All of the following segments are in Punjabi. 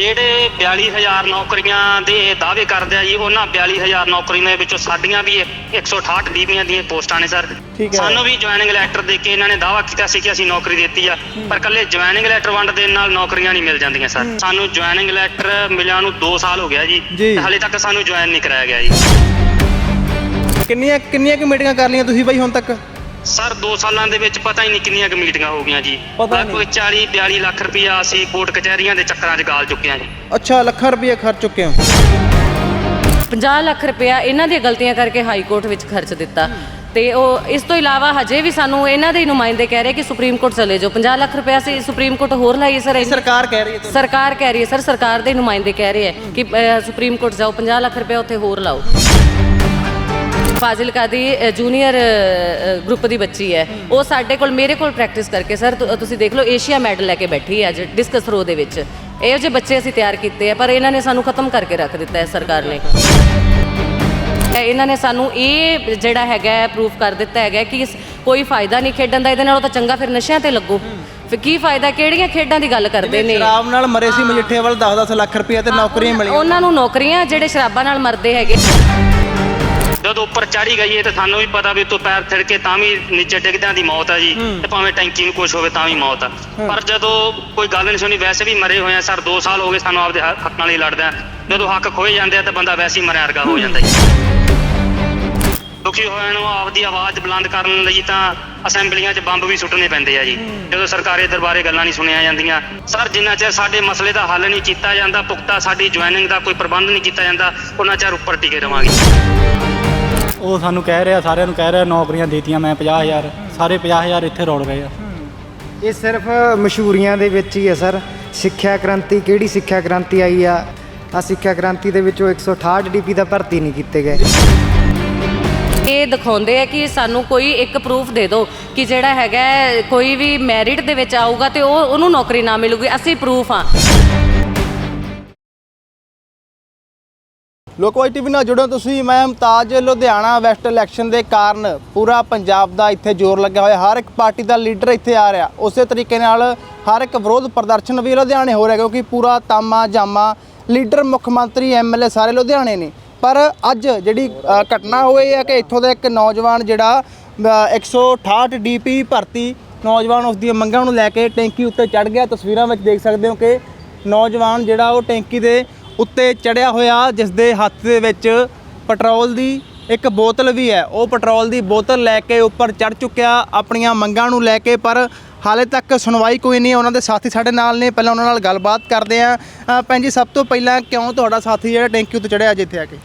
ਜਿਹੜੇ 42000 ਨੌਕਰੀਆਂ ਦੇ ਦਾਅਵੇ ਕਰਦੇ ਆ ਜੀ ਉਹਨਾਂ 42000 ਨੌਕਰੀਆਂ ਦੇ ਵਿੱਚੋਂ ਸਾਡੀਆਂ ਵੀ 168 ਡੀਪੀਆਂ ਦੀਆਂ ਪੋਸਟਾਂ ਨੇ ਸਰ। ਸਾਨੂੰ ਵੀ ਜੁਆਇਨਿੰਗ ਲੈਟਰ ਦੇ ਕੇ ਇਹਨਾਂ ਨੇ ਦਾਅਵਾ ਕੀਤਾ ਸੀ ਕਿ ਅਸੀਂ ਨੌਕਰੀ ਦਿੱਤੀ ਆ ਪਰ ਕੱਲੇ ਜੁਆਇਨਿੰਗ ਲੈਟਰ ਵੰਡ ਦੇਣ ਨਾਲ ਨੌਕਰੀਆਂ ਨਹੀਂ ਮਿਲ ਜਾਂਦੀਆਂ ਸਰ। ਸਾਨੂੰ ਜੁਆਇਨਿੰਗ ਲੈਟਰ ਮਿਲਿਆ ਨੂੰ 2 ਸਾਲ ਹੋ ਗਿਆ ਜੀ। ਹਾਲੇ ਤੱਕ ਸਾਨੂੰ ਜੁਆਇਨ ਨਹੀਂ ਕਰਾਇਆ ਗਿਆ ਜੀ। ਕਿੰਨੀਆਂ ਕਿੰਨੀਆਂ ਕੁ ਮੀਟਿੰਗਾਂ ਕਰ ਲਈਆਂ ਤੁਸੀਂ ਬਾਈ ਹੁਣ ਤੱਕ? ਸਰ 2 ਸਾਲਾਂ ਦੇ ਵਿੱਚ ਪਤਾ ਹੀ ਨਹੀਂ ਕਿੰਨੀਆਂ ਕੁ ਮੀਟਿੰਗਾਂ ਹੋ ਗਈਆਂ ਜੀ। ਪਤਾ ਨਹੀਂ। ਕੋਈ 40 42 ਲੱਖ ਰੁਪਇਆ ਅਸੀਂ ਕੋਰਟ ਕਚਹਿਰੀਆਂ ਦੇ ਚੱਕਰਾਂ 'ਚ ਗਾਲ ਚੁੱਕੇ ਹਾਂ ਜੀ। ਅੱਛਾ ਲੱਖਾਂ ਰੁਪਏ ਖਰਚ ਚੁੱਕੇ ਹੋ? 50 ਲੱਖ ਰੁਪਇਆ ਇਹਨਾਂ ਦੀਆਂ ਗਲਤੀਆਂ ਕਰਕੇ ਹਾਈ ਕੋਰਟ ਵਿੱਚ ਖਰਚ ਦਿੱਤਾ। ਤੇ ਉਹ ਇਸ ਤੋਂ ਇਲਾਵਾ ਹਜੇ ਵੀ ਸਾਨੂੰ ਇਹਨਾਂ ਦੇ ਹੀ ਨੁਮਾਇੰਦੇ ਕਹਿ ਰਹੇ ਕਿ ਸੁਪਰੀਮ ਕੋਰਟ ਚਲੇ ਜਾਓ। 50 ਲੱਖ ਰੁਪਇਆ ਸੀ ਸੁਪਰੀਮ ਕੋਰਟ ਹੋਰ ਲਾਈਏ ਸਰ ਇੰਨੀ- ਸਰਕਾਰ ਕਹਿ ਰਹੀ ਹੈ ਤੁਹਾਨੂੰ। ਸਰਕਾਰ ਕਹਿ ਰਹੀ ਹੈ ਸਰ ਸਰਕਾਰ ਦੇ ਨੁਮਾਇੰਦੇ ਕਹਿ ਰਹੇ ਹੈ ਕਿ ਸੁਪਰੀਮ ਕੋਰਟ ਜਾਓ 50 ਲੱਖ ਰੁਪਇਆ ਉੱਥੇ ਹੋਰ ਲਾਓ। ਫਾਜ਼ਿਲਕਾ ਦੀ ਜੂਨੀਅਰ ਗਰੁੱਪ ਦੀ ਬੱਚੀ ਹੈ। ਉਹ ਸਾਡੇ ਕੋਲ ਮੇਰੇ ਕੋਲ ਪ੍ਰੈਕਟਿਸ ਕਰਕੇ ਸਰ ਤੁਸੀਂ ਦੇਖ ਲਓ ਏਸ਼ੀਆ ਮੈਡਲ ਲੈ ਕੇ ਬੈਠੀ ਹੈ ਅੱਜ ਡਿਸਕਸ ਥਰੋ ਦੇ ਵਿੱਚ। ਇਹੋ ਜਿਹੇ ਬੱਚੇ ਅਸੀਂ ਤਿਆਰ ਕੀਤੇ ਆ ਪਰ ਇਹਨਾਂ ਨੇ ਸਾਨੂੰ ਖਤਮ ਕਰਕੇ ਰੱਖ ਦਿੱਤਾ ਹੈ ਸਰਕਾਰ ਨੇ। ਇਹ ਇਹਨਾਂ ਨੇ ਸਾਨੂੰ ਇਹ ਜਿਹੜਾ ਹੈਗਾ ਪ੍ਰੂਫ ਕਰ ਦਿੱਤਾ ਹੈਗਾ ਕਿ ਕੋਈ ਫਾਇਦਾ ਨਹੀਂ ਖੇਡਣ ਦਾ ਇਹਦੇ ਨਾਲੋਂ ਤਾਂ ਚੰਗਾ ਫਿਰ ਨਸ਼ਿਆਂ ਤੇ ਲੱਗੋ। ਫਿਰ ਕੀ ਫਾਇਦਾ ਕਿਹੜੀਆਂ ਖੇਡਾਂ ਦੀ ਗੱਲ ਕਰਦੇ ਨੇ? ਸ਼ਰਾਬ ਨਾਲ ਮਰੇ ਸੀ ਮਜਿੱਠੇ ਵੱਲ 10-10 ਲੱਖ ਰੁਪਏ ਤੇ ਨੌਕਰੀਆਂ ਮਿਲੀਆਂ। ਉਹਨਾਂ ਨੂੰ ਨੌਕਰੀਆਂ ਜਿਹੜੇ ਸ਼ਰਾਬਾਂ ਨਾਲ ਮਰਦੇ ਹੈਗੇ। ਜਦੋਂ ਉੱਪਰ ਚੜੀ ਗਈ ਹੈ ਤੇ ਸਾਨੂੰ ਵੀ ਪਤਾ ਵੀ ਉੱਤੋਂ ਪੈਰ ਥਿੜਕੇ ਤਾਂ ਵੀ ਨੀਚੇ ਡਿੱਗਦਿਆਂ ਦੀ ਮੌਤ ਆ ਜੀ ਤੇ ਭਾਵੇਂ ਟੈਂਕੀ ਨੂੰ ਕੁਝ ਹੋਵੇ ਤਾਂ ਵੀ ਮੌਤ ਆ। ਪਰ ਜਦੋਂ ਕੋਈ ਗੱਲ ਨਹੀਂ ਸੁਣੀ ਵੈਸੇ ਵੀ ਮਰੇ ਹੋਏ ਆ ਸਰ 2 ਸਾਲ ਹੋ ਗਏ ਸਾਨੂੰ ਆਪਦੇ ਹੱਕ- ਲਈ ਲੜਦੇ ਆ ਜਦੋਂ ਹੱਕ ਖੋਏ ਜਾਂਦੇ ਆ ਤਾਂ ਬੰਦਾ ਵੈਸੇ ਹੀ ਮਰਿਆ ਵਰਗਾ ਹੋ ਜਾਂਦਾ ਜੀ। ਦੁਖੀ ਹੋਇਆਂ ਨੂੰ ਆਪਦੀ ਆਵਾਜ਼ ਬੁਲੰਦ ਕਰਨ ਲਈ ਤਾਂ ਅਸੈਂਬਲੀਆਂ 'ਚ ਬੰਬ ਵੀ ਸੁੱਟਣੇ ਪੈਂਦੇ ਆ ਜੀ। ਜਦੋਂ ਸਰਕਾਰੀ ਦਰਬਾਰੇ ਗੱਲਾਂ ਨਹੀਂ ਸੁਣੀਆਂ ਜਾਂਦੀਆਂ। ਸਰ ਜਿੰਨਾ ਚਿਰ ਸਾਡੇ ਮਸਲੇ ਦਾ ਹੱਲ ਨਹੀਂ ਕੀਤਾ ਜਾਂਦਾ ਪੁਖਤਾ ਸਾਡੀ ਜੁਆਇਨਿੰਗ ਦਾ ਕੋਈ ਪ੍ਰਬੰਧ ਨਹੀਂ ਕੀਤਾ ਜਾਂਦਾ ਉਹਨਾਂ ਚਿਰ ਉੱਪਰ ਟਿਕੇ ਰਵਾਂਗੇ। ਉਹ ਸਾਨੂੰ ਕਹਿ ਰਿਹਾ ਸਾਰਿਆਂ ਨੂੰ ਕਹਿ ਰਿਹਾ ਨੌਕਰੀਆਂ ਦੇਤੀਆਂ ਮੈਂ 50000 ਸਾਰੇ 50000 ਇੱਥੇ ਰੋੜ ਗਏ ਆ। ਇਹ ਸਿਰਫ ਮਸ਼ਹੂਰੀਆਂ ਦੇ ਵਿੱਚ ਹੀ ਹੈ ਸਰ। ਸਿੱਖਿਆ ਕ੍ਰਾਂਤੀ ਕਿਹੜੀ ਸਿੱਖਿਆ ਕ੍ਰਾਂਤੀ ਆਈ ਆ? ਆ ਸਿੱਖਿਆ ਕ੍ਰਾਂਤੀ ਦੇ ਵਿੱਚੋਂ 168 ਡੀਪੀ ਦਾ ਭਰਤੀ ਨਹੀਂ ਕੀਤੇ ਗਏ। ਇਹ ਦਿਖਾਉਂਦੇ ਆ ਕਿ ਸਾਨੂੰ ਕੋਈ ਇੱਕ ਪ੍ਰੂਫ ਦੇ ਦਿਓ ਕਿ ਜਿਹੜਾ ਹੈਗਾ ਹੈ, ਕੋਈ ਵੀ ਮੈਰਿਟ ਦੇ ਵਿੱਚ ਆਊਗਾ ਤੇ ਉਹ ਉਹਨੂੰ ਨੌਕਰੀ ਨਾ ਮਿਲੂਗੀ। ਅਸੀਂ ਪ੍ਰੂਫ ਆ। ਲੋਕਵਾਈ ਟੀਵੀ ਨਾਲ ਜੁੜੋ ਤੁਸੀਂ ਮੈਂ ਮੁਮਤਾਜ ਲੁਧਿਆਣਾ ਵੈਸਟ ਇਲੈਕਸ਼ਨ ਦੇ ਕਾਰਨ ਪੂਰਾ ਪੰਜਾਬ ਦਾ ਇੱਥੇ ਜ਼ੋਰ ਲੱਗਿਆ ਹੋਇਆ। ਹਰ ਇੱਕ ਪਾਰਟੀ ਦਾ ਲੀਡਰ ਇੱਥੇ ਆ ਰਿਹਾ। ਉਸੇ ਤਰੀਕੇ ਨਾਲ ਹਰ ਇੱਕ ਵਿਰੋਧ ਪ੍ਰਦਰਸ਼ਨ ਵੀ ਲੁਧਿਆਣੇ ਹੋ ਰਿਹਾ ਕਿਉਂਕਿ ਪੂਰਾ ਤਾਮਾ ਜਾਮਾ ਲੀਡਰ ਮੁੱਖ ਮੰਤਰੀ ਐਮਐਲਏ ਸਾਰੇ ਲੁਧਿਆਣੇ ਨੇ। ਪਰ ਅੱਜ ਜਿਹੜੀ ਘਟਨਾ ਹੋਈ ਹੈ ਕਿ ਇੱਥੋਂ ਦਾ ਇੱਕ ਨੌਜਵਾਨ ਜਿਹੜਾ ਅ, 168 ਡੀਪੀ ਭਰਤੀ ਨੌਜਵਾਨ ਉਸ ਦੀਆਂ ਮੰਗਾਂ ਨੂੰ ਲੈ ਕੇ ਟੈਂਕੀ ਉੱਤੇ ਚੜ ਗਿਆ। ਤਸਵੀਰਾਂ ਵਿੱਚ ਦੇਖ ਸਕਦੇ ਹੋ ਕਿ ਨੌਜਵਾਨ ਜਿਹੜਾ ਉਹ ਟੈਂਕੀ ਦੇ ਉੱਤੇ ਚੜਿਆ ਹੋਇਆ ਜਿਸ ਦੇ ਹੱਥ ਦੇ ਵਿੱਚ ਪੈਟਰੋਲ ਦੀ ਇੱਕ ਬੋਤਲ ਵੀ ਹੈ। ਉਹ ਪੈਟਰੋਲ ਦੀ ਬੋਤਲ ਲੈ ਕੇ ਉੱਪਰ ਚੜ ਚੁੱਕਿਆ, ਆਪਣੀਆਂ ਮੰਗਾਂ ਨੂੰ ਲੈ ਕੇ, ਪਰ ਹਾਲੇ ਤੱਕ ਸੁਣਵਾਈ ਕੋਈ ਨਹੀਂ। ਉਹਨਾਂ ਦੇ ਸਾਥੀ ਸਾਡੇ ਨਾਲ ਨੇ। ਪਹਿਲਾਂ ਉਹਨਾਂ ਨਾਲ ਗੱਲਬਾਤ ਕਰਦੇ ਆਂ ਭੈਣ ਜੀ, ਸਭ ਤੋਂ ਪਹਿਲਾਂ ਕਿਉਂ ਤੁਹਾਡਾ ਸਾਥੀ ਜਿਹੜਾ ਟੈਂਕੀ ਉੱਤੇ ਚੜਿਆ ਜਿੱਥੇ ਆ ਕੇ?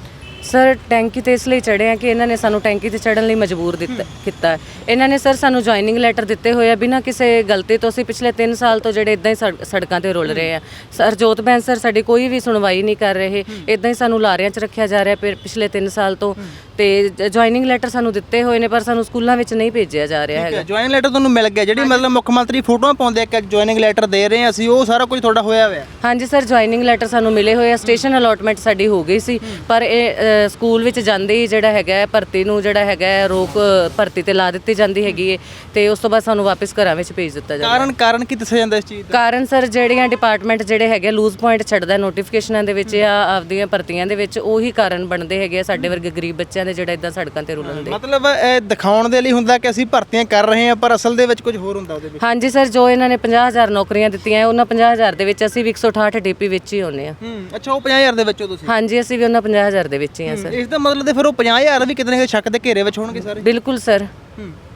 ਸਰ ਟੈਂਕੀ ਤੇ ਇਸ ਲਈ ਚੜੇ ਆ ਕਿ ਇਹਨਾਂ ਨੇ ਸਾਨੂੰ ਟੈਂਕੀ ਤੇ ਚੜਨ ਲਈ ਮਜਬੂਰ ਦਿੱਤਾ ਕੀਤਾ। ਇਹਨਾਂ ਨੇ ਸਰ ਸਾਨੂੰ ਜੁਆਇਨਿੰਗ ਲੈਟਰ ਦਿੱਤੇ ਹੋਏ ਆ ਬਿਨਾਂ ਕਿਸੇ ਗਲਤੀ ਤੋਂ ਅਸੀਂ ਪਿਛਲੇ 3 ਸਾਲ ਤੋਂ ਜਿਹੜੇ ਇਦਾਂ ਹੀ ਸੜ- ਸੜਕਾਂ ਤੇ ਰੁਲ ਰਹੇ ਆ। ਸਰ ਜੋਤ ਬੈਂਸ ਸਰ ਸਾਡੀ ਕੋਈ ਵੀ ਸੁਣਵਾਈ ਨਹੀਂ ਕਰ ਰਹੇ। ਇਦਾਂ ਹੀ ਸਾਨੂੰ ਲਾਰਿਆਂ 'ਚ ਰੱਖਿਆ ਜਾ ਰਿਹਾ ਪਿ- ਪਿਛਲੇ 3 ਸਾਲ ਤੋਂ। ਤੇ ਜੁਆਇਨਿੰਗ ਲੈਟਰ ਸਾਨੂੰ ਦਿੱਤੇ ਹੋਏ ਨੇ ਪਰ ਸਾਨੂੰ ਸਕੂਲਾਂ ਵਿੱਚ ਨਹੀਂ ਭੇਜਿਆ ਜਾ ਰਿਹਾ ਹੈਗਾ। ਜੁਆਇਨਿੰਗ ਲੈਟਰ ਤੁਹਾਨੂੰ ਮਿਲ ਗਿਆ। ਜਿਹੜੀ ਮਤਲਬ ਮੁੱਖ ਮੰਤਰੀ ਫੋਟੋਆਂ ਪਾਉਂਦੇ ਆ ਕਿ ਜੁਆਇਨਿੰਗ ਲੈਟਰ ਦੇ ਰਹੇ ਹਾਂ ਅਸੀਂ ਉਹ ਸਾਰਾ ਕੁਝ ਤੁਹਾਡਾ ਹੋਇਆ ਹੋਇਆ? ਹਾਂਜੀ ਸਰ ਜੁਆਇਨਿੰਗ ਲੈਟਰ ਸਾਨੂੰ ਮਿਲੇ ਹੋਏ ਆ। ਸਟੇਸ਼ਨ ਅਲੋਟਮੈਂਟ ਸਾਡੀ ਹੋ ਗਈ ਸੀ। ਪਰ ਇਹ ਸਕੂਲ ਵਿੱਚ ਜਾਂਦੇ ਹੀ ਜਿਹੜਾ ਹੈਗਾ ਹੈ, ਭਰਤੀ ਨੂੰ ਜਿਹੜਾ ਹੈਗਾ ਹੈ, ਰੋਕ ਭਰਤੀ ਤੇ ਲਾ ਦਿੱਤੀ ਜਾਂਦੀ ਹੈਗੀ ਹੈ ਤੇ ਉਸ ਤੋਂ ਬਾਅਦ ਸਾਨੂੰ ਵਾਪਸ ਘਰਾਂ ਵਿੱਚ ਭੇਜ ਦਿੱਤਾ ਜਾਂਦਾ। ਕਾਰਨ ਕਾਰਨ ਕੀ ਦੱਸਿਆ ਜਾਂਦਾ ਇਸ ਚੀਜ਼ ਦਾ? ਕਾਰਨ ਸਰ ਜਿਹੜੀਆਂ ਡਿਪਾਰਟਮੈਂਟ ਜਿਹੜੇ ਹੈਗੇ ਲੂਜ਼ ਪੁਆਇੰਟ ਛੱਡਦਾ ਨੋਟੀਫਿਕੇਸ਼ਨਾਂ ਦੇ ਵਿੱਚ ਜਾਂ ਆਪਦੀਆਂ ਭਰਤੀਆਂ ਦੇ ਵਿੱਚ ਉਹੀ ਕਾਰਨ ਬਣਦੇ ਹੈਗੇ ਆ ਸਾਡੇ ਵਰਗੇ ਗਰੀਬ ਬੱਚਿਆਂ ਦੇ ਜਿਹੜਾ ਇਦਾਂ ਸੜਕਾਂ ਤੇ ਰੁਲਣ ਦੇ। ਮਤਲਬ ਇਹ ਦਿਖਾਉਣ ਦੇ ਲਈ ਹੁੰਦਾ ਕਿ ਅਸੀਂ ਭਰਤੀਆਂ ਕਰ ਰਹੇ ਹਾਂ ਪਰ ਅਸਲ ਦੇ ਵਿੱਚ ਕੁਝ ਹੋਰ ਹੁੰਦਾ ਉਹਦੇ ਵਿੱਚ। ਹਾਂਜੀ ਸਰ ਜੋ ਇਹਨਾਂ ਨੇ 50000 ਨੌਕਰੀਆਂ ਦਿੱਤੀਆਂ ਹੈ, ਉਹਨਾਂ 50000 ਦੇ ਵਿੱਚ ਅਸੀਂ ਵੀ 168 ਡੀਪੀ ਵਿੱਚ ਹੀ ਹੁੰਨੇ ਆ ਹੂੰ ਅੱਛਾ ਉਹ 50000 ਦੇ ਵਿੱਚੋਂ ਤੁਸੀਂ? ਹਾਂਜੀ ਅਸੀਂ ਵੀ ਉਹਨਾਂ 50000 ਦੇ ਵਿੱਚ ਹੀ ਆ ਸਰ। ਇਸ ਦਾ ਮਤਲਬ ਤੇ ਫਿਰ ਉਹ 50000 ਵੀ ਕਿਤੇ ਨਾ ਕਿਤੇ ਸ਼ੱਕ ਦੇ ਘੇਰੇ ਵਿੱਚ ਹੋਣਗੇ ਸਾਰੇ? ਬਿਲਕੁਲ ਸਰ।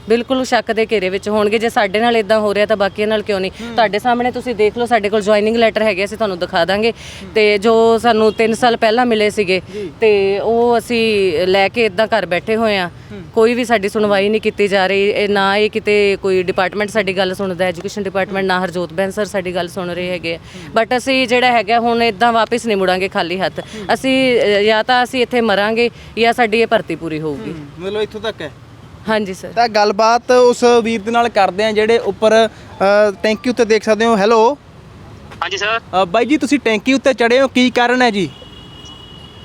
ਬਿਲਕੁਲ ਸ਼ੱਕ ਦੇ ਘੇਰੇ ਵਿੱਚ ਹੋਣਗੇ। ਜੇ ਸਾਡੇ ਨਾਲ ਇਦਾਂ ਹੋ ਰਿਹਾ ਤਾਂ ਬਾਕੀਆਂ ਨਾਲ ਕਿਉਂ ਨਹੀਂ? ਤੁਹਾਡੇ ਸਾਹਮਣੇ ਤੁਸੀਂ ਦੇਖ ਲਓ ਸਾਡੇ ਕੋਲ ਜੁਆਇਨਿੰਗ ਲੈਟਰ ਹੈਗੇ ਅਸੀਂ ਤੁਹਾਨੂੰ ਦਿਖਾ ਦਾਂਗੇ। ਤੇ ਜੋ ਸਾਨੂੰ 3 ਸਾਲ ਪਹਿਲਾਂ ਮਿਲੇ ਸੀਗੇ ਤੇ ਉਹ ਅਸੀਂ ਲੈ ਕੇ ਇਦਾਂ ਘਰ ਬੈਠੇ ਹੋਏ ਆ ਕੋਈ ਵੀ ਸਾਡੀ ਸੁਣਵਾਈ ਨਹੀਂ ਕੀਤੀ ਜਾ ਰਹੀ। ਇਹ ਨਾ ਇਹ ਕਿਤੇ ਕੋਈ ਡਿਪਾਰਟਮੈਂਟ ਸਾਡੀ ਗੱਲ ਸੁਣਦਾ ਐਜੂਕੇਸ਼ਨ ਡਿਪਾਰਟਮੈਂਟ ਨਾ ਹਰਜੋਤ ਬੈਂਸ ਸਰ ਸਾਡੀ ਗੱਲ ਸੁਣ ਰਹੇ ਹੈਗੇ। ਬਟ ਅਸੀਂ ਜਿਹੜਾ ਹੈਗਾ ਹੁਣ ਇਦਾਂ ਵਾਪਸ ਨਹੀਂ ਮੁੜਾਂਗੇ ਖਾਲੀ ਹੱਥ। ਅਸੀਂ ਜਾਂ ਤਾਂ ਅਸੀਂ ਇੱਥੇ ਮਰਾਂਗੇ ਜਾਂ ਸਾਡੀ ਇਹ ਭਰਤੀ ਪੂਰੀ ਹੋਊਗੀ। ਮਤਲਬ ਇੱਥੋਂ ਤੱਕ ਹੈ। ਹਾਂਜੀ ਸਰ ਤਾਂ ਗੱਲਬਾਤ ਉਸ ਵੀਰ ਦੇ ਨਾਲ ਕਰਦੇ ਆ ਜਿਹੜੇ ਉੱਪਰ ਟੈਂਕੀ ਉੱਤੇ ਦੇਖ ਸਕਦੇ ਹੋ। ਹੈਲੋ ਹਾਂਜੀ ਸਰ ਬਾਈ ਜੀ ਤੁਸੀਂ ਟੈਂਕੀ ਉੱਤੇ ਚੜੇ ਹੋ ਕੀ ਕਾਰਨ ਹੈ ਜੀ?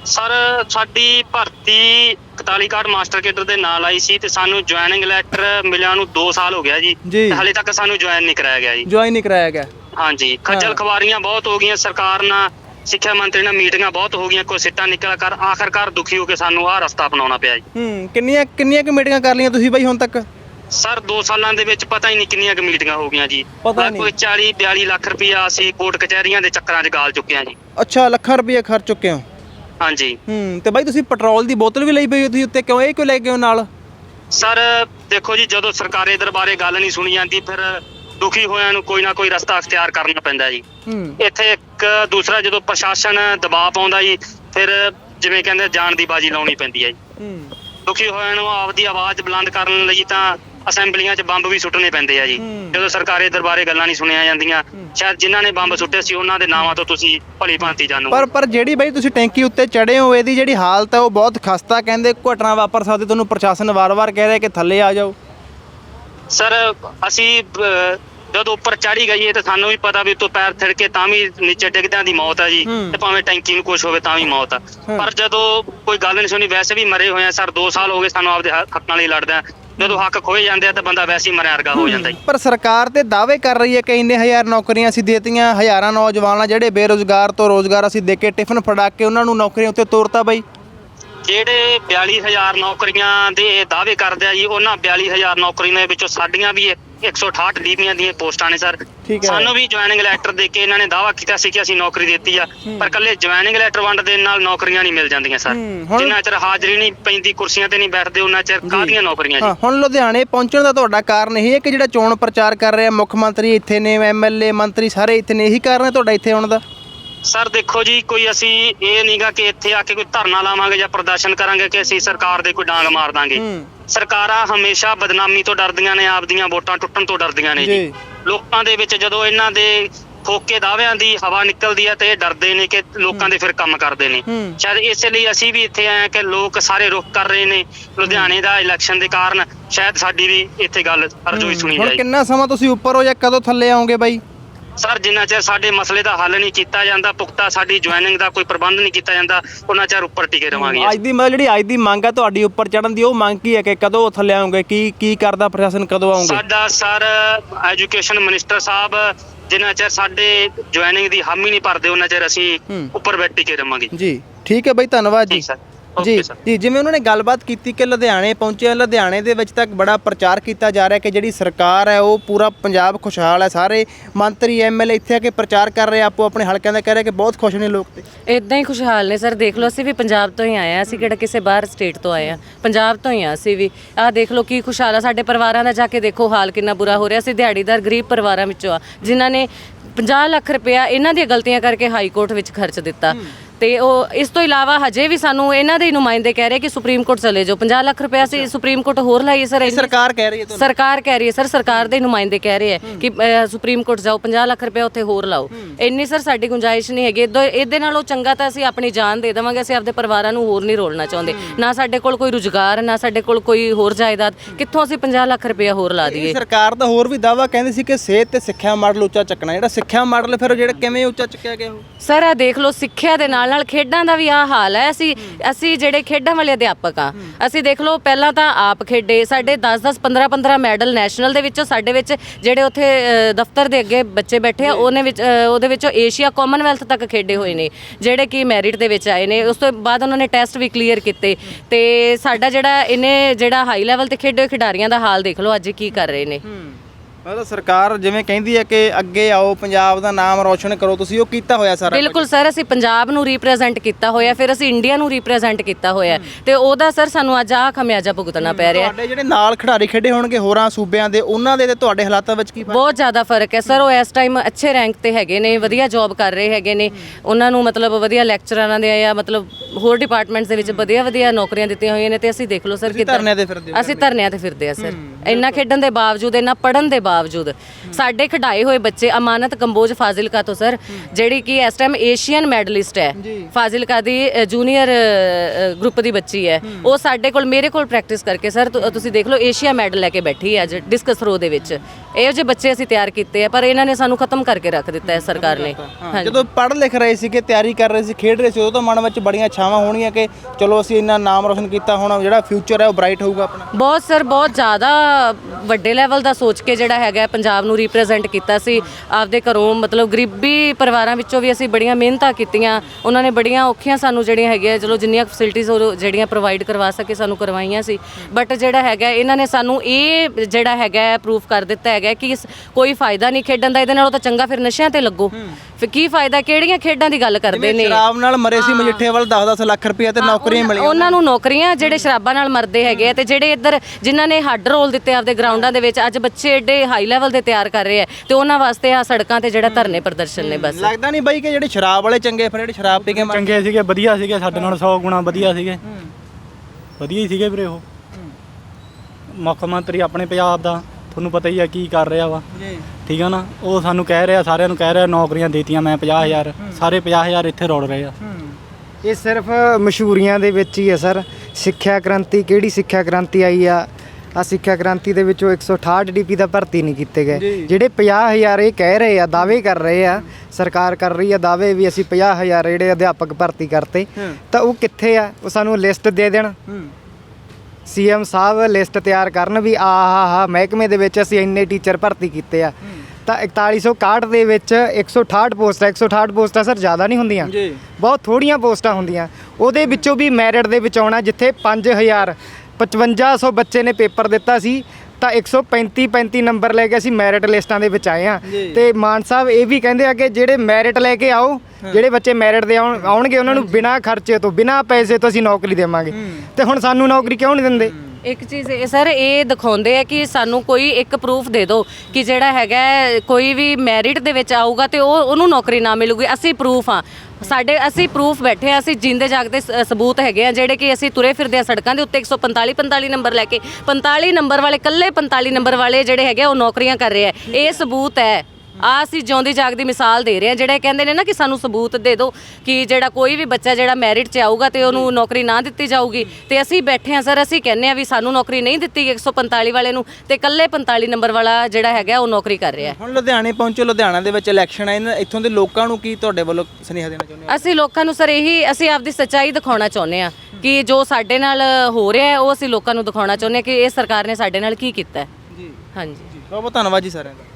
ਸਰ ਸਾਡੀ ਭਰਤੀ 41 ਕਾਰਡ ਮਾਸਟਰ ਕੇਡਰ ਦੇ ਨਾਲ ਆਈ ਸੀ ਤੇ ਸਾਨੂੰ ਜੁਆਇਨਿੰਗ ਲੈਟਰ ਮਿਲਿਆ ਨੂੰ 2 ਸਾਲ ਹੋ ਗਿਆ ਜੀ। ਜੀ। ਤੇ ਹਾਲੇ ਤੱਕ ਸਾਨੂੰ ਜੁਆਇਨ ਨਹੀਂ ਕਰਾਇਆ ਗਿਆ ਜੀ। ਜੁਆਇਨ ਨਹੀਂ ਕਰਾਇਆ ਗਿਆ। ਹਾਂਜੀ। ਖੱਜਲ ਖਵਾਰੀਆਂ ਬਹੁਤ ਹੋ ਗਈਆਂ ਸਰਕਾਰ ਨਾਲ। ਸਿੱਖਿਆ ਮੰਤਰੀ ਨਾਲ ਮੀਟਿੰਗਾਂ ਬਹੁਤ ਹੋ ਗਈਆਂ ਕੋਈ ਸਿੱਟਾ ਨਿਕਲ ਕਰ ਆਖਰਕਾਰ ਦੁਖੀ ਹੋ ਕੇ ਸਾਨੂੰ ਆਹ ਰਸਤਾ ਅਪਣਾਉਣਾ ਪਿਆ ਜੀ। ਹੂੰ ਕਿੰਨੀਆਂ ਕਿੰਨੀਆਂ ਕੁ ਮੀਟਿੰਗਾਂ ਕਰ ਲਈਆਂ ਤੁਸੀਂ ਬਾਈ ਹੁਣ ਤੱਕ? ਸਰ 2 ਸਾਲਾਂ ਦੇ ਵਿੱਚ ਪਤਾ ਹੀ ਨਹੀਂ ਕਿੰਨੀਆਂ ਕੁ ਮੀਟਿੰਗਾਂ ਹੋ ਗਈਆਂ ਜੀ। ਪਤਾ ਨਹੀਂ। ਕੋਈ 40 42 ਲੱਖ ਰੁਪਇਆ ਅਸੀਂ ਕੋਰਟ ਕਚਹਿਰੀਆਂ ਦੇ ਚੱਕਰਾਂ 'ਚ ਗਾਲ ਚੁੱਕੇ ਹਾਂ ਜੀ। ਅੱਛਾ ਲੱਖਾਂ ਰੁਪਏ ਖਰਚ ਚੁੱਕੇ ਹੋ? ਹਾਂਜੀ। ਹੂੰ ਤੇ ਬਾਈ ਤੁਸੀਂ ਪੈਟਰੋਲ ਦੀ ਬੋਤਲ ਵੀ ਲਈ ਪਈ ਹੋ ਤੁਸੀਂ ਉੱਤੇ ਕਿਉਂ? ਇਹ ਕਿਉਂ ਲੈ ਗਏ ਹੋ ਨਾਲ? ਸਰ ਦੇਖੋ ਜੀ ਜਦੋਂ ਸਰਕਾਰੀ ਦਰਬਾਰੇ ਗੱਲ ਨਹੀਂ ਸੁਣੀ ਜਾਂਦੀ ਫਿਰ ਦੁਖੀ ਹੋਇਆਂ ਨੂੰ ਕੋਈ ਨਾ ਕੋਈ ਰਸਤਾ ਅਖਤਿਆਰ ਕਰਨਾ ਪੈਂਦਾ ਜੀ। ਹੂੰ। ਇੱਥੇ ਇੱਕ ਦੂਸਰਾ ਜਦੋਂ ਪ੍ਰਸ਼ਾਸਨ ਦਬਾਅ ਪਾਉਂਦਾ ਜੀ ਫਿਰ ਜਿਵੇਂ ਕਹਿੰਦੇ ਜਾਨ ਦੀ ਬਾਜੀ ਲਾਉਣੀ ਪੈਂਦੀ ਹੈ ਜੀ। ਹੂੰ। ਦੁਖੀ ਹੋਇਆਂ ਨੂੰ ਆਪਦੀ ਆਵਾਜ਼ ਬੁਲੰਦ ਕਰਨ ਲਈ ਤਾਂ ਅਸੈਂਬਲੀਆਂ 'ਚ ਬੰਬ ਵੀ ਸੁੱਟਣੇ ਪੈਂਦੇ ਆ ਜੀ। ਹੂੰ। ਜਦੋਂ ਸਰਕਾਰੀ ਦਰਬਾਰੇ ਗੱਲਾਂ ਨਹੀਂ ਸੁਣੀਆਂ ਜਾਂਦੀਆਂ ਸ਼ਾਇਦ ਜਿਨ੍ਹਾਂ ਨੇ ਬੰਬ ਸੁੱਟੇ ਸੀ ਉਹਨਾਂ ਦੇ ਨਾਵਾਂ ਤੋਂ ਤੁਸੀਂ ਭਲੀ ਭਾਂਤੀ ਜਾਣੋ। ਪਰ ਪਰ ਜਿਹੜੀ ਬਾਈ ਤੁਸੀਂ ਟੈਂਕੀ ਉੱਤੇ ਚੜੇ ਹੋ ਇਹਦੀ ਜਿਹੜੀ ਹਾਲਤ ਹੈ ਉਹ ਬਹੁਤ ਖਸਤਾ ਕਹਿੰਦੇ ਘਟਨਾ ਵਾਪਰ ਸਕਦੀ ਤੁਹਾਨੂੰ ਪ੍ਰਸ਼ਾਸਨ ਵਾਰ-ਵਾਰ ਕਹਿ ਰਿਹਾ ਕਿ ਥੱਲੇ ਆ ਜਾਓ। ਸਰ ਅਸੀਂ ਅਹ, ਜਦੋਂ ਉੱਪਰ ਚੜੀ ਗਈਏ ਤਾਂ ਸਾਨੂੰ ਵੀ ਪਤਾ ਵੀ ਉੱਤੋਂ ਪੈਰ ਥੜਕੇ ਤਾਂ ਵੀ ਨੀਚੇ ਡਿੱਗਦਿਆਂ ਦੀ ਮੌਤ ਆ ਜੀ ਹੂੰ। ਤੇ ਭਾਵੇਂ ਟੈਂਕੀ ਨੂੰ ਕੁਝ ਹੋਵੇ ਤਾਂ ਵੀ ਮੌਤ ਆ। ਹਾਂ। ਪਰ ਜਦੋਂ ਕੋਈ ਗੱਲ ਨਹੀਂ ਸੁਣੀ ਵੈਸੇ ਵੀ ਮਰੇ ਹੋਏ ਆ ਸਰ 2 ਸਾਲ ਹੋ ਗਏ ਸਾਨੂੰ ਆਪਦੇ ਹੱਕ- ਹੱਕਾਂ ਲਈ ਲੜਦਿਆਂ। ਜਦੋਂ ਹੱਕ ਖੋਏ ਜਾਂਦੇ ਆ ਤਾਂ ਬੰਦਾ ਵੈਸੇ ਹੀ ਮਰਿਆ ਵਰਗਾ ਹੋ। ਜਾਂਦਾ ਜੀ। ਪਰ ਸਰਕਾਰ ਤੇ ਦਾਅਵੇ ਕਰ ਰਹੀ ਹੈ ਕਿ ਇੰਨੇ ਹਜ਼ਾਰ ਨੌਕਰੀਆਂ ਅਸੀਂ ਦੇਤੀਆਂ ਹਜ਼ਾਰਾਂ ਨੌਜਵਾਨਾਂ ਜਿਹੜੇ ਬੇਰੋਜ਼ਗਾਰ ਤੋਂ ਰੋਜ਼ਗਾਰ ਅਸੀਂ ਦੇ ਕੇ ਟਿਫਨ ਫੜਾ ਕੇ ਉਹਨਾਂ ਨੂੰ ਨੌਕਰੀਆਂ ਉੱਤੇ ਤੋਰਤਾ ਬਾਈ। ਜਿਹੜੇ 42000 ਨੌਕਰੀਆਂ ਦੇ ਦਾਅਵੇ ਕਰਦੇ ਆ ਜੀ ਉਹਨਾਂ 42000 ਨੌਕਰੀਆਂ ਦੇ ਵਿੱਚੋਂ ਸਾਡੀਆਂ ਵੀ ਇੱਕ- 168 ਡੀਪੀਆਂ ਦੀਆਂ ਪੋਸਟਾਂ ਨੇ ਸਰ। ਸਾਨੂੰ ਵੀ ਜੁਆਇਨਿੰਗ ਲੈਟਰ ਦੇ ਕੇ ਇਹਨਾਂ ਨੇ ਦਾਅਵਾ ਕੀਤਾ ਸੀ ਕਿ ਅਸੀਂ ਨੌਕਰੀ ਦਿੱਤੀ ਆ ਪਰ ਕੱਲੇ ਜੁਆਇਨਿੰਗ ਲੈਟਰ ਵੰਡ ਦੇਣ ਨਾਲ ਨੌਕਰੀਆਂ ਨਹੀਂ ਮਿਲ ਜਾਂਦੀਆਂ ਸਰ। ਜਿੰਨਾ ਚਿਰ ਹਾਜ਼ਰੀ ਨਹੀਂ ਪੈਂਦੀ ਕੁਰਸੀਆਂ ਤੇ ਨਹੀਂ ਬੈਠਦੇ ਉਹਨਾਂ ਚਿਰ ਕਾਹਦੀਆਂ ਨੌਕਰੀਆਂ ਜੀ? ਹੁਣ ਲੁਧਿਆਣੇ ਪਹੁੰਚਣ ਦਾ ਤੁਹਾਡਾ ਕਾਰਨ ਇਹ ਹੈ ਕਿ ਜਿਹੜਾ ਚੋਣ ਪ੍ਰਚਾਰ ਕਰ ਰਿਹਾ ਮੁੱਖ ਮੰਤਰੀ ਇੱਥੇ ਨੇ ਐਮਐਲਏ ਮੰਤਰੀ ਸਾਰੇ ਇੱਥੇ ਨੇ ਇਹੀ ਕਾਰਨ ਹੈ ਤੁਹਾਡਾ ਇੱਥੇ ਆਉਣ ਦਾ? ਸਰ ਦੇਖੋ ਜੀ ਕੋਈ ਅਸੀਂ ਇਹ ਨਹੀਂਗਾ ਕਿ ਇੱਥੇ ਆ ਕੇ ਕੋਈ ਧਰਨਾ ਲਾਵਾਂਗੇ ਜਾਂ ਪ੍ਰਦਰਸ਼ਨ ਕਰਾਂਗੇ ਕਿ ਅਸੀਂ ਸਰਕਾਰ ਦੇ ਕੋਈ ਡਾਂਗ ਮਾਰ ਦਾਂਗੇ। ਸਰਕਾਰਾਂ ਹਮੇਸ਼ਾ ਬਦਨਾਮੀ ਤੋਂ ਡਰਦੀਆਂ ਨੇ ਆਪਦੀਆਂ ਵੋਟਾਂ ਟੁੱਟਣ ਤੋਂ ਡਰਦੀਆਂ ਨੇ ਜੀ। ਲੋਕਾਂ ਦੇ ਵਿੱਚ ਜਦੋਂ ਇਹਨਾਂ ਦੇ ਫੋਕੇ ਦਾਅਵਿਆਂ ਦੀ ਹਵਾ ਨਿਕਲਦੀ ਹੈ ਤੇ ਇਹ ਡਰਦੇ ਨੇ ਕਿ ਲੋਕਾਂ ਦੇ ਫਿਰ ਕੰਮ ਕਰਦੇ ਨੇ। ਸ਼ਾਇਦ ਇਸੇ ਲਈ ਅਸੀਂ ਵੀ ਇੱਥੇ ਆਏ ਹਾਂ ਕਿ ਲੋਕ ਸਾਰੇ ਰੁਖ ਕਰ ਰਹੇ ਨੇ। ਲੁਧਿਆਣੇ ਦਾ ਇਲੈਕਸ਼ਨ ਦੇ ਕਾਰਨ ਸ਼ਾਇਦ ਸਾਡੀ ਵੀ ਇੱਥੇ ਗੱਲ ਅਰਜ਼ੋਈ ਸੁਣੀ ਹੁਣ ਜਾਏ। ਕਿੰਨਾ ਸਮਾਂ ਤੁਸੀਂ ਉੱਪਰ ਹੋ ਜਾਂ ਕਦੋਂ ਥੱਲੇ ਆਓਗੇ ਬਾਈ? ਸਰ ਜਿੰਨਾ ਚਿਰ ਸਾਡੇ ਮਸਲੇ ਦਾ ਹੱਲ ਨਹੀਂ ਕੀਤਾ ਜਾਂਦਾ ਪੁਖਤਾ ਸਾਡੀ ਜੁਆਇਨਿੰਗ ਦਾ ਕੋਈ ਪ੍ਰਬੰਧ ਨਹੀਂ ਕੀਤਾ ਜਾਂਦਾ ਉਹਨਾਂ ਚਿਰ ਉੱਪਰ ਟਿਕੇ ਰਵਾਂਗੇ। ਅੱਜ ਦੀ ਮਤਲਬ ਜਿਹੜੀ ਅੱਜ ਦੀ ਮੰਗ ਹੈ ਤੁਹਾਡੀ ਉੱਪਰ ਚੜਨ ਦੀ ਉਹ ਮੰਗ ਕੀ ਹੈ ਕਿ ਕਦੋਂ ਥੱਲੇ ਆਓਗੇ ਕੀ ਕੀ ਕਰਦਾ ਪ੍ਰਸ਼ਾਸਨ ਕਦੋਂ ਆਓਗੇ ਸਾਡਾ ਸਰ ਐਜੂਕੇਸ਼ਨ ਮਿਨਿਸਟਰ ਸਾਹਿਬ ਜਿੰਨਾ ਚਿਰ ਸਾਡੇ ਜੁਆਇਨਿੰਗ ਦੀ ਹਾਮੀ ਨਹੀਂ ਭਰਦੇ ਉਹਨਾਂ ਚਿਰ ਅਸੀਂ ਹੂੰ। ਉੱਪਰ ਬੈਠ ਟਿਕੇ ਰਵਾਂਗੇ। ਜੀ ਠੀਕ ਹੈ ਬਾਈ ਧੰਨਵਾਦ ਜੀ। ਠੀਕ ਸਰ ਜੀ ਜੀ ਜਿਵੇਂ ਉਹਨਾਂ ਨੇ ਗੱਲਬਾਤ ਕੀਤੀ ਕਿ ਲੁਧਿਆਣੇ ਪਹੁੰਚੇ ਆ, ਲੁਧਿਆਣੇ ਦੇ ਵਿੱਚ ਤੱਕ ਬੜਾ ਪ੍ਰਚਾਰ ਕੀਤਾ ਜਾ ਰਿਹਾ ਕਿ ਜਿਹੜੀ ਸਰਕਾਰ ਹੈ ਉਹ ਪੂਰਾ ਪੰਜਾਬ ਖੁਸ਼ਹਾਲ ਹੈ। ਸਾਰੇ ਮੰਤਰੀ ਐਮਐਲਏ ਇੱਥੇ ਆ ਕੇ ਪ੍ਰਚਾਰ ਕਰ ਰਹੇ ਆ, ਆਪੋ ਆਪਣੇ ਹਲਕਿਆਂ ਦਾ ਕਹਿ ਰਹੇ ਕਿ ਬਹੁਤ ਖੁਸ਼ ਨੇ ਲੋਕ ਤੇ। ਇਦਾਂ ਹੀ ਖੁਸ਼ਹਾਲ ਨੇ ਸਰ। ਦੇਖ ਲਓ ਅਸੀਂ ਵੀ ਪੰਜਾਬ ਤੋਂ ਹੀ ਆਏ ਆ। ਅਸੀਂ ਕਿਹੜਾ ਕਿਸੇ ਬਾਹਰ ਸਟੇਟ ਤੋਂ ਆਏ ਆ। ਪੰਜਾਬ ਤੋਂ ਹੀ ਆ ਅਸੀਂ ਵੀ। ਆਹ ਦੇਖ ਲਓ ਕੀ ਖੁਸ਼ਹਾਲ ਆ। ਸਾਡੇ ਪਰਿਵਾਰਾਂ ਦਾ ਜਾ ਕੇ ਦੇਖੋ ਹਾਲ ਕਿੰਨਾ ਬੁਰਾ ਹੋ ਰਿਹਾ। ਅਸੀਂ ਦਿਹਾੜੀਦਾਰ ਗਰੀਬ ਪਰਿਵਾਰਾਂ ਵਿੱਚੋਂ ਆ ਜਿਨ੍ਹਾਂ ਨੇ 50 ਲੱਖ ਰੁਪਇਆ ਇਹਨਾਂ ਦੀਆਂ ਗਲਤੀਆਂ ਕਰਕੇ ਹਾਈ ਕੋਰਟ ਵਿੱਚ ਖਰਚ ਦਿੱਤਾ। ਤੇ ਉਹ ਇਸ ਤੋਂ ਇਲਾਵਾ ਹਜੇ ਵੀ ਸਾਨੂੰ ਇਹਨਾਂ ਦੇ ਹੀ ਨੁਮਾਇੰਦੇ ਕਹਿ ਰਹੇ ਕਿ ਸੁਪਰੀਮ ਕੋਰਟ ਚਲੇ ਜਾਓ। 50 ਲੱਖ ਰੁਪਇਆ ਅਸੀਂ ਸੁਪਰੀਮ ਕੋਰਟ ਹੋਰ ਲਾਈਏ ਸਰ ਇੰਨੀ- ਸਰਕਾਰ ਕਹਿ ਰਹੀ ਹੈ ਤੁਹਾਨੂੰ? ਸਰਕਾਰ ਕਹਿ ਰਹੀ ਹੈ ਸਰ ਸਰਕਾਰ ਦੇ ਨੁਮਾਇੰਦੇ ਕਹਿ ਰਹੇ ਹੈ ਕਿ ਅਹ, ਸੁਪਰੀਮ ਕੋਰਟ ਜਾਓ 50 ਲੱਖ ਰੁਪਏ ਉੱਥੇ ਹੋਰ ਲਾਓ। ਇੰਨੀ ਸਰ ਸਾਡੀ ਗੁੰਜਾਇਸ਼ ਨਹੀਂ ਹੈਗੀ। ਇਹਦੋਂ- ਇਹਦੇ ਨਾਲੋਂ ਚੰਗਾ ਤਾਂ ਅਸੀਂ ਆਪਣੀ ਜਾਨ ਦੇ ਦੇਵਾਂਗੇ ਅਸੀਂ ਆਪਦੇ ਪਰਿਵਾਰਾਂ ਨੂੰ ਹੋਰ ਨਹੀਂ ਰੋਲਣਾ ਚਾਹੁੰਦੇ। ਨਾ ਸਾਡੇ ਕੋਲ ਕੋਈ ਰੁਜ਼ਗਾਰ ਨਾ ਸਾਡੇ ਕੋਲ ਕੋਈ ਹੋਰ ਜਾਇਦਾਦ। ਕਿੱਥੋਂ ਅਸੀਂ 50 ਲੱਖ ਰੁਪਏ ਹੋਰ ਲਾ ਇਹ ਦਈਏ? ਸਰਕਾਰ ਦਾ ਹੋਰ ਵੀ ਦਾਵਾ ਕਹਿੰਦੀ ਸੀ ਕਿ ਸਿਹਤ ਤੇ ਸਿੱਖਿਆ ਮਾਡਲ ਉੱਚਾ ਚੱਕਣਾ। ਜਿਹੜਾ ਸਿੱਖਿਆ ਮਾਡਲ ਫਿਰ ਉਹ ਜਿਹੜਾ ਕਿਵੇਂ ਉੱਚਾ ਚੱਕਿਆ ਗਿਆ ਉਹ? ਸਰ ਆ ਦੇਖ ਲਓ ਸਿੱਖਿਆ ਦੇ ਨਾਲ ਨਾਲ ਖੇਡਾਂ ਦਾ ਵੀ ਆ ਹਾਲ ਹੈ। ਅਸੀਂ ਅਸੀਂ ਜਿਹੜੇ ਖੇਡਾਂ ਵਾਲੇ ਅਧਿਆਪਕ ਆ ਅਸੀਂ ਦੇਖ ਲਓ ਪਹਿਲਾਂ ਤਾਂ ਆਪ ਖੇਡੇ ਸਾਡੇ 10 10 15 15 ਮੈਡਲ ਨੈਸ਼ਨਲ ਦੇ ਵਿੱਚੋਂ ਸਾਡੇ ਵਿੱਚ ਜਿਹੜੇ ਉੱਥੇ ਦਫ਼ਤਰ ਦੇ ਅੱਗੇ ਬੱਚੇ ਬੈਠੇ ਆ ਉਹਨੇ ਵਿੱਚ ਉਹਦੇ ਵਿੱਚੋਂ ਏਸ਼ੀਆ ਕਾਮਨਵੈਲਥ ਤੱਕ ਖੇਡੇ ਹੋਏ ਨੇ ਜਿਹੜੇ ਕਿ ਮੈਰਿਟ ਦੇ ਵਿੱਚ ਆਏ ਨੇ। ਉਸ ਤੋਂ ਬਾਅਦ ਉਹਨਾਂ ਨੇ ਟੈਸਟ ਵੀ ਕਲੀਅਰ ਕੀਤੇ। ਤੇ ਸਾਡਾ ਜਿਹੜਾ ਇਹਨੇ ਜਿਹੜਾ ਹਾਈ ਲੈਵਲ ਤੇ ਖੇਡੇ ਖਿਡਾਰੀਆਂ ਦਾ ਹਾਲ ਦੇਖ ਲਓ ਅੱਜ ਕੀ ਕਰ ਰਹੇ ਨੇ। ਮਤਲਬ ਸਰਕਾਰ ਜਿਵੇਂ ਕਹਿੰਦੀ ਹੈ ਕਿ ਅੱਗੇ ਆਓ ਪੰਜਾਬ ਦਾ ਨਾਮ ਰੌਸ਼ਨ ਕਰੋ ਤੁਸੀਂ ਉਹ ਕੀਤਾ ਹੋਇਆ ਸਾਰਾ। ਬਿਲਕੁਲ ਸਰ ਅਸੀਂ ਪੰਜਾਬ ਨੂੰ ਰਿਪਰੈਜ਼ੈਂਟ ਕੀਤਾ ਹੋਇਆ ਫਿਰ ਅਸੀਂ ਇੰਡੀਆ ਨੂੰ ਰਿਪਰੈਜ਼ੈਂਟ ਕੀਤਾ ਹੋਇਆ। ਤੇ ਉਹਦਾ ਸਰ ਸਾਨੂੰ ਅੱਜ ਆਹ ਖਮਿਆਜਾ ਭੁਗਤਣਾ ਪੈ ਰਿਹਾ। ਤੁਹਾਡੇ ਜਿਹੜੇ ਨਾਲ ਖਿਡਾਰੀ ਖੇਡੇ ਹੋਣਗੇ ਹੋਰਾਂ ਸੂਬਿਆਂ ਦੇ ਉਹਨਾਂ ਦੇ ਤੇ ਤੁਹਾਡੇ ਹਾਲਾਤਾਂ ਵਿੱਚ ਕੀ ਬਹੁਤ ਜ਼ਿਆਦਾ ਫ਼ਰਕ ਹੈ। ਸਰ ਉਹ ਇਸ ਟਾਈਮ ਅੱਛੇ ਰੈਂਕ ਤੇ ਹੈਗੇ ਨੇ ਵਧੀਆ ਜੌਬ ਕਰ ਰਹੇ ਹੈਗੇ ਨੇ। ਉਹਨਾਂ ਨੂੰ ਮਤਲਬ ਵਧੀਆ ਲੈਕਚਰਾਂ ਦੇ ਜਾਂ ਮਤਲਬ ਹੋਰ ਡਿਪਾਰਟਮੈਂਟਸ ਦੇ ਵਿੱਚ ਵਧੀਆ ਵਧੀਆ ਨੌਕਰੀਆਂ ਦਿੱਤੀਆਂ ਹੋਈਆਂ ਨੇ ਤੇ ਅਸੀਂ ਦੇਖ ਲਓ ਸਰ ਕਿੱਦਾਂ ਧਰਨਿਆਂ ਤੇ ਫਿਰਦੇ ਹੋ ਅਸੀਂ ਧਰਨਿਆਂ ਤੇ ਫਿਰਦੇ ਆ ਸਰ। ਇੰਨਾ ਖੇਡਣ ਦੇ ਬਾਵਜੂਦ ਇੰਨਾ ਪੜਨ ਦੇ ਬਾਵਜੂਦ ਸਾਡੇ ਖਿਡਾਏ ਹੋਏ ਬੱਚੇ ਅਮਾਨਤ ਕੰਬੋਜ ਫਾਜ਼ਿਲਕਾ ਤੋਂ ਸਰ ਜਿਹੜੀ ਕਿ ਇਸ ਟਾਈਮ ਏਸ਼ੀਅਨ ਮੈਡਲਿਸਟ ਹੈ ਫਾਜ਼ਿਲਕਾ ਦੀ ਜੂਨੀਅਰ ਗਰੁੱਪ ਦੀ ਬੱਚੀ ਹੈ। ਉਹ ਸਾਡੇ ਕੋਲ ਮੇਰੇ ਕੋਲ ਪ੍ਰੈਕਟਿਸ ਕਰਕੇ ਸਰ ਤੁਸੀਂ ਦੇਖ ਲਓ ਏਸ਼ੀਆ ਮੈਡਲ ਲੈ ਕੇ ਬੈਠੀ ਹੈ ਅੱਜ ਡਿਸਕਸ ਥਰੋ ਦੇ ਵਿੱਚ। ਇਹੋ ਜਿਹੇ ਬੱਚੇ ਅਸੀਂ ਤਿਆਰ ਕੀਤੇ ਆ ਪਰ ਇਹਨਾਂ ਨੇ ਸਾਨੂੰ ਖਤਮ ਕਰਕੇ ਰੱਖ ਦਿੱਤਾ ਹੈ ਸਰਕਾਰ ਨੇ। ਜਦੋਂ ਪੜ੍ਹ ਲਿਖ ਰਹੇ ਸੀ ਕਿ ਤਿਆਰੀ ਕਰ ਰਹੇ ਸੀ ਖੇਡ ਰਹੇ ਸੀ ਉਦੋਂ ਤਾਂ ਮਨ ਵਿੱਚ ਬੜੀਆਂ ਛਾਵਾਂ ਹੋਣਗੀਆਂ ਕਿ ਚਲੋ ਅਸੀਂ ਇੰਨਾ ਨਾਮ ਰੋਸ਼ਨ ਕੀਤਾ ਹੁਣ ਜਿਹੜਾ ਫਿਊਚਰ ਹੈ ਉਹ ਬ੍ਰਾਈਟ ਹੋਊਗਾ ਆਪਣਾ। ਬਹੁਤ ਸਰ ਬਹੁਤ ਜ਼ਿਆਦਾ ਵੱਡੇ ਲੈਵਲ ਦਾ ਸੋਚ ਕੇ ਜਿਹੜਾ ਹੈਗਾ ਪੰਜਾਬ ਨੂੰ ਰਿਪਰੈਜ਼ੈਂਟ ਕੀਤਾ ਸੀ। ਆਪਦੇ ਘਰੋਂ ਮਤਲਬ ਗਰੀਬੀ ਪਰਿਵਾਰਾਂ ਵਿੱਚੋਂ ਵੀ ਅਸੀਂ ਬੜੀਆਂ ਮਿਹਨਤਾਂ ਕੀਤੀਆਂ। ਉਹਨਾਂ ਨੇ ਬੜੀਆਂ ਔਖੀਆਂ ਸਾਨੂੰ ਜਿਹੜੀਆਂ ਹੈਗੀਆਂ ਚਲੋ ਜਿੰਨੀਆਂ ਫੈਸਿਲਿਟੀਆਂ ਜਿਹੜੀਆਂ ਪ੍ਰੋਵਾਈਡ ਕਰਵਾ ਸਕੇ ਸਾਨੂੰ ਕਰਵਾਈਆਂ ਸੀ। ਬਟ ਜਿਹੜਾ ਹੈਗਾ ਇਹਨਾਂ ਨੇ ਸਾਨੂੰ ਇਹ ਜਿਹੜਾ ਹੈਗਾ ਪ੍ਰੂਫ ਕਰ ਦਿੱਤਾ ਹੈਗਾ ਕਿ ਕੋਈ ਫਾਇਦਾ ਨਹੀਂ ਖੇਡਣ ਦਾ। ਇਹਦੇ ਨਾਲੋਂ ਤਾਂ ਚੰਗਾ ਫਿਰ ਨਸ਼ਿਆਂ ਤੇ ਲੱਗੋ। ਫਿਰ ਕੀ ਫਾਇਦਾ ਕਿਹੜੀਆਂ ਖੇਡਾਂ ਦੀ ਗੱਲ ਕਰਦੇ ਨੇ? ਸ਼ਰਾਬ ਨਾਲ ਮਰੇ ਸੀ ਮਜਿੱਠੇ ਵੱਲ 10-10 ਲੱਖ ਰੁਪਏ ਤੇ ਨੌਕਰੀਆਂ ਮਿਲੀਆਂ ਉਹਨਾਂ ਨੂੰ ਨੌਕਰੀਆਂ ਜਿਹੜੇ ਸ਼ਰਾਬਾਂ ਨਾਲ ਮਰਦੇ ਹੈਗੇ ਆ ਤੇ ਜਿਹੜੇ ਇੱਧਰ ਜਿਨ੍ਹਾਂ ਨੇ ਹੱਡ ਰੋਲ ਦਿੱਤੇ ਆਪਦੇ ਗਰਾਊਂਡਾਂ ਦੇ ਵਿੱਚ ਅੱਜ ਬੱਚੇ ਏਡੇ ਹਾਈ ਲੈਵਲ ਦੇ ਤਿਆਰ ਕਰ ਰਹੇ ਆ ਤੇ ਉਹਨਾਂ ਵਾਸਤੇ ਆ ਸੜਕਾਂ ਤੇ ਜਿਹੜਾ ਧਰਨੇ ਪ੍ਰਦਰਸ਼ਨ ਨੇ ਬਸ। ਲੱਗਦਾ ਨਹੀਂ ਬਾਈ ਕਿ ਜਿਹੜੇ ਸ਼ਰਾਬ ਵਾਲੇ ਚੰਗੇ ਫਿਰ ਜਿਹੜੇ ਸ਼ਰਾਬ ਪੀ ਕੇ ਮਰ ਚੰਗੇ ਸੀਗੇ ਵਧੀਆ ਸੀਗੇ ਸਾਡੇ ਨਾਲ 100 ਗੁਣਾ ਵਧੀਆ ਸੀਗੇ। ਵਧੀਆ ਹੀ ਸੀਗੇ ਵੀਰੇ ਉਹ। ਮੁੱਖ ਮੰਤਰੀ ਆਪਣੇ ਪੰਜਾਬ ਦਾ ਤੁਹਾਨੂੰ ਪਤਾ ਹੀ ਆ ਕੀ ਕਰ ਰਿਹਾ ਵਾ। ਜੀ। ਠੀਕ ਆ ਨਾ? ਉਹ ਸਾਨੂੰ ਕਹਿ ਰਿਹਾ ਸਾਰਿਆਂ ਨੂੰ ਕਹਿ ਰਿਹਾ ਨੌਕਰੀਆਂ ਦੇਤੀਆਂ ਮੈਂ 50000 ਸਾਰੇ 50000 ਇੱਥੇ ਰੋੜ ਰਹੇ ਆ। ਇਹ ਸਿਰਫ ਮਸ਼ਹੂਰੀਆਂ ਦੇ ਵਿੱਚ ਹੀ ਹੈ ਸਰ। ਸਿੱਖਿਆ ਕ੍ਰਾਂਤੀ ਕਿਹੜੀ ਸਿੱਖਿਆ ਕ੍ਰਾਂਤੀ ਆਈ ਆ? ਆ ਸਿੱਖਿਆ ਕ੍ਰਾਂਤੀ ਦੇ ਵਿੱਚੋਂ 168 ਡੀਪੀ ਦਾ ਭਰਤੀ ਨਹੀਂ ਕੀਤੇ ਗਏ। ਜਿਹੜੇ 50000 ਇਹ ਕਹਿ ਰਹੇ ਆ ਦਾਅਵੇ ਕਰ ਰਹੇ ਆ ਸਰਕਾਰ ਕਰ ਰਹੀ ਆ ਦਾਅਵੇ ਵੀ ਅਸੀਂ 50000 ਜਿਹੜੇ ਅਧਿਆਪਕ ਭਰਤੀ ਕਰਤੇ। ਤਾਂ ਉਹ ਕਿੱਥੇ ਆ? ਉਹ ਸਾਨੂੰ ਲਿਸਟ ਦੇ ਦੇਣ। ਸੀਐਮ ਸਾਹਿਬ ਲਿਸਟ ਤਿਆਰ ਕਰਨ ਵੀ ਆਹ ਆਹ ਮਹਿਕਮੇ ਦੇ ਵਿੱਚ ਅਸੀਂ ਇੰਨੇ ਟੀਚਰ ਭਰਤੀ ਕੀਤੇ ਆ। ਤਾਂ 4161 ਦੇ ਵਿੱਚ 168 ਪੋਸਟਾਂ 168 ਪੋਸਟਾਂ ਸਰ ਜ਼ਿਆਦਾ ਨਹੀਂ ਹੁੰਦੀਆਂ। ਜੀ। ਬਹੁਤ ਥੋੜੀਆਂ ਪੋਸਟਾਂ ਹੁੰਦੀਆਂ। ਉਹਦੇ ਵਿੱਚੋਂ ਵੀ ਮੈਰਿਟ ਦੇ ਵਿੱਚ ਆਉਣਾ ਜਿੱਥੇ 5000 5500 ਬੱਚੇ ਨੇ ਪੇਪਰ ਦਿੱਤਾ ਸੀ ਤਾਂ 135 35 ਨੰਬਰ ਲੈ ਕੇ ਅਸੀਂ ਮੈਰਿਟ ਲਿਸਟਾਂ ਦੇ ਵਿੱਚ ਆਏ ਆ। ਤੇ ਮਾਨ ਸਾਹਿਬ ਇਹ ਵੀ ਕਹਿੰਦੇ ਆ ਕਿ ਜਿਹੜੇ ਮੈਰਿਟ ਲੈ ਕੇ ਆਓ ਜਿਹੜੇ ਬੱਚੇ ਮੈਰਿਟ ਦੇ ਆਉਣ- ਆਉਣਗੇ ਉਹਨਾਂ ਨੂੰ ਬਿਨਾਂ ਖਰਚੇ ਤੋਂ ਬਿਨਾਂ ਪੈਸੇ ਤੋਂ ਅਸੀਂ ਨੌਕਰੀ ਦੇਵਾਂਗੇ। ਤੇ ਹੁਣ ਸਾਨੂੰ ਨੌਕਰੀ ਕਿਉਂ ਨਹੀਂ ਦਿੰਦੇ? ਇੱਕ ਚੀਜ਼ ਇਹ ਸਰ ਇਹ ਦਿਖਾਉਂਦੇ ਆ ਕਿ ਸਾਨੂੰ ਕੋਈ ਇੱਕ ਪ੍ਰੂਫ ਦੇ ਦਿਓ ਕਿ ਜਿਹੜਾ ਹੈਗਾ ਹੈ, ਕੋਈ ਵੀ ਮੈਰਿਟ ਦੇ ਵਿੱਚ ਆਊਗਾ ਤੇ ਉਹ ਉਹਨੂੰ ਨੌਕਰੀ ਨਾ ਮਿਲੂਗੀ। ਅਸੀਂ ਪ੍ਰੂਫ ਆ ਸਾਡੇ ਅਸੀਂ ਪ੍ਰੂਫ ਬੈਠੇ ਆ ਅਸੀਂ ਜਿੰਦੇ ਜਾਗਦੇ ਸ- ਸਬੂਤ ਹੈਗੇ ਆ ਜਿਹੜੇ ਕਿ ਅਸੀਂ ਤੁਰੇ ਫਿਰਦੇ ਆ ਸੜਕਾਂ ਦੇ ਉੱਤੇ 145 45 ਨੰਬਰ ਲੈ ਕੇ। 45 ਨੰਬਰ ਵਾਲੇ ਕੱਲੇ 45 ਨੰਬਰ ਵਾਲੇ ਜਿਹੜੇ ਹੈਗੇ ਆ, ਉਹ ਨੌਕਰੀਆਂ ਕਰ ਰਹੇ ਆ। ਇਹ ਸਬੂਤ ਹੈ। ਆ ਅਸੀਂ ਜਿਉਂਦੀ ਜਾਗਦੀ ਮਿਸਾਲ ਦੇ ਰਹੇ ਆ ਜਿਹੜੇ ਕਹਿੰਦੇ ਨੇ ਨਾ ਕਿ ਸਾਨੂੰ ਸਬੂਤ ਦੇ ਦਿਓ ਕਿ ਜਿਹੜਾ ਕੋਈ ਵੀ ਬੱਚਾ ਜਿਹੜਾ ਮੈਰਿਟ 'ਚ ਆਊਗਾ ਤੇ ਉਹਨੂੰ ਨੌਕਰੀ ਨਾ ਦਿੱਤੀ ਜਾਊਗੀ। ਤੇ ਅਸੀਂ ਬੈਠੇ ਆ ਸਰ ਅਸੀਂ ਕਹਿੰਨੇ ਆ ਵੀ ਸਾਨੂੰ ਨੌਕਰੀ ਨਹੀਂ ਦਿੱਤੀ 145 ਵਾਲੇ ਨੂੰ ਤੇ ਕੱਲੇ 45 ਨੰਬਰ ਵਾਲਾ ਜਿਹੜਾ ਹੈਗਾ ਉਹ ਨੌਕਰੀ ਕਰ ਰਿਹਾ ਹੁਣ ਲੁਧਿਆਣੇ ਪਹੁੰਚੋ ਲੁਧਿਆਣਾ ਦੇ ਵਿੱਚ ਇਲੈਕਸ਼ਨ ਹੈ ਇਹਨਾਂ- ਇੱਥੋਂ ਦੇ ਲੋਕਾਂ ਨੂੰ ਕੀ ਤੁਹਾਡੇ ਵੱਲੋਂ ਸੁਨੇਹਾ ਦੇਣਾ ਚਾਹੁੰਦੇ ਹੋ? ਅਸੀਂ ਲੋਕਾਂ ਨੂੰ ਸਰ ਇਹੀ ਅਸੀਂ ਆਪਦੀ ਸੱਚਾਈ ਦਿਖਾਉਣਾ ਚਾਹੁੰਦੇ ਆ ਕਿ ਜੋ ਸਾਡੇ ਨਾਲ ਹੋ ਰਿਹਾ ਹੈ ਉਹ ਅਸੀਂ ਲੋਕਾਂ ਨੂੰ ਦਿਖਾਉਣਾ ਚਾਹੁੰਦੇ ਆ ਕਿ ਇਹ ਸਰਕਾਰ ਨੇ ਸਾਡੇ ਨਾਲ ਕੀ ਕੀਤਾ ਹੈ। ਜੀ। ਹਾਂਜੀ। ਬਹੁਤ ਬਹੁਤ ਧੰਨਵਾਦ ਜੀ ਸਾਰਿਆਂ ਦਾ।